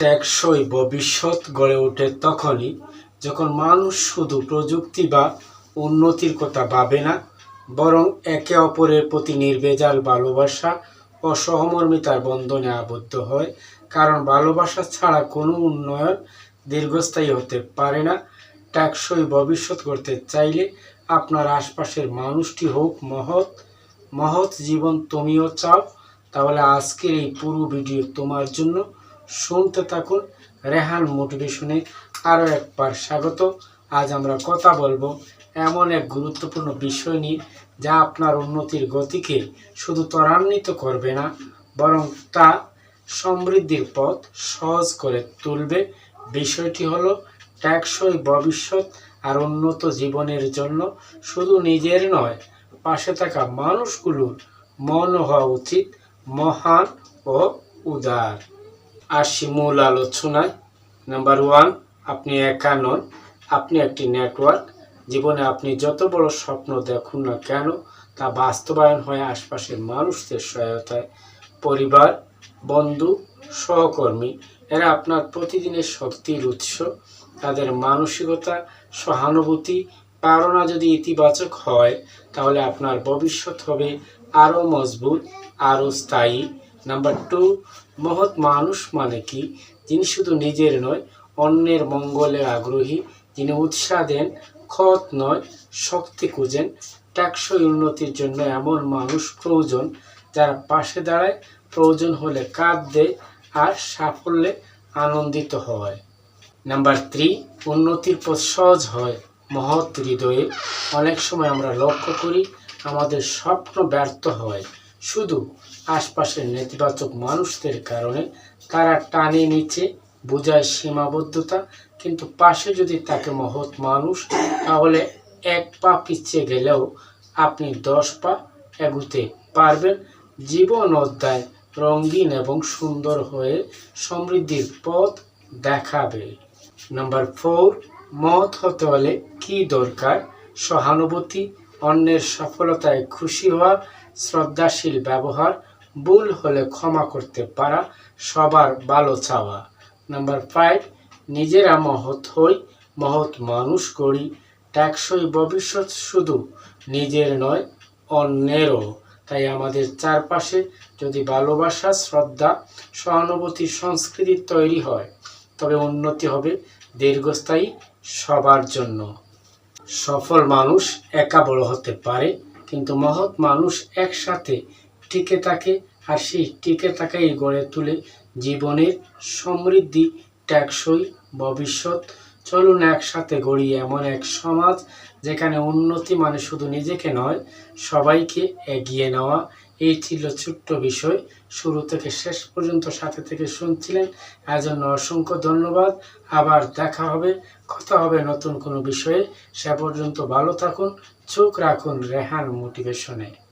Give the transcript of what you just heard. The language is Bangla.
টেকসই ভবিষ্যৎ গড়ে ওঠে তখনই যখন মানুষ শুধু প্রযুক্তি বা উন্নতির কথা ভাবে না, বরং একে অপরের প্রতি নির্ভেজাল ভালোবাসা ও সহমর্মিতার বন্ধনে আবদ্ধ হয়। কারণ ভালোবাসা ছাড়া কোনো উন্নয়ন দীর্ঘস্থায়ী হতে পারে না। টেকসই ভবিষ্যৎ করতে চাইলে আপনার আশপাশের মানুষটি হোক মহৎ মহৎ জীবন তুমিও চাও। তাহলে আজকের এই পুরো ভিডিও তোমার জন্য। শুনতে থাকুন রেহান মোটিভেশনে আরও একবার স্বাগত। আজ আমরা কথা বলব এমন এক গুরুত্বপূর্ণ বিষয় নিয়ে যা আপনার উন্নতির গতিকে শুধু ত্বরান্বিত করবে না, বরং তা সমৃদ্ধির পথ সহজ করে তুলবে। বিষয়টি হলো টেকসই ভবিষ্যৎ আর উন্নত জীবনের জন্য শুধু নিজের নয়, পাশে থাকা মানুষগুলোর মন হওয়া উচিত, মহান ও উদার। আসি মূল আলোচনায়। নাম্বার ওয়ান আপনি একা নন। আপনি একটি নেটওয়ার্ক জীবনে আপনি যত বড় স্বপ্ন দেখুন না কেন, তা বাস্তবায়ন হয় আশপাশের মানুষদের সহায়তায়। পরিবার, বন্ধু, সহকর্মী, এরা আপনার প্রতিদিনের শক্তির উৎস। তাদের মানসিকতা, সহানুভূতি প্রেরণা যদি ইতিবাচক হয়, তাহলে আপনার ভবিষ্যৎ হবে আরও মজবুত, আরও স্থায়ী। নাম্বার টু মহৎ মানুষ মানে কি? যিনি শুধু নিজের নয়, অন্যের মঙ্গলে আগ্রহী। যিনি উৎসাহ দেন ক্ষত নয়, শক্তি খুঁজেন। টেকসই উন্নতির জন্য এমন মানুষ প্রয়োজন যারা পাশে দাঁড়ায়, প্রয়োজন হলে কাঁধ দেয় আর সাফল্যে আনন্দিত হয়। নাম্বার থ্রি, উন্নতির পথ সহজ হয়। মহৎ হৃদয়ে অনেক সময় আমরা লক্ষ্য করি, আমাদের স্বপ্ন ব্যর্থ হয়। শুধু আশপাশের নেতিবাচক মানুষদের কারণে তারা টানে নিচে, বোঝায় সীমাবদ্ধতা, কিন্তু পাশে যদি তাকে মহৎ মানুষ, তাহলে এক পা পিছিয়ে গেলেও আপনি দশ পা এগুতে পারবেন। জীবন অধ্যায় রঙিন এবং সুন্দর হয়ে সমৃদ্ধির পথ দেখাবে। নাম্বার ফোর, মত হতে হলে কি দরকার? সহানুভূতি অন্যের সফলতায় খুশি হওয়া, শ্রদ্ধাশীল ব্যবহার, ভুল হলে ক্ষমা করতে পারা, সবার ভালো চাওয়া। নাম্বার ফাইভ নিজেরা মহৎ হই, মহৎ মানুষ করি। টেকসই ভবিষ্যৎ শুধু নিজের নয়, অন্যেরও। তাই আমাদের চারপাশে যদি ভালোবাসা, শ্রদ্ধা, সহানুভূতি, সংস্কৃতি তৈরি হয়, তবে উন্নতি হবে দীর্ঘস্থায়ী সবার জন্য। সফল মানুষ একা বড় হতে পারে, কিন্তু মহৎ মানুষ একসাথে টিকে থাকে আর সেই টিকে থাকাই গড়ে তুলে জীবনের সমৃদ্ধি, টেকসই ভবিষ্যৎ। চলুন একসাথে গড়ি এমন এক সমাজ যেখানে উন্নতি মানে শুধু নিজেকে নয়, সবাইকে এগিয়ে নেওয়া। এই ছিল ছোট্ট বিষয়। শুরু থেকে শেষ পর্যন্ত সাথে থেকে শুনছিলেন। এজন্য অসংখ্য ধন্যবাদ। আবার দেখা হবে, কথা হবে নতুন কোনো বিষয়ে। সে পর্যন্ত ভালো থাকুন, চোখ রাখুন রেহান মোটিভেশনে।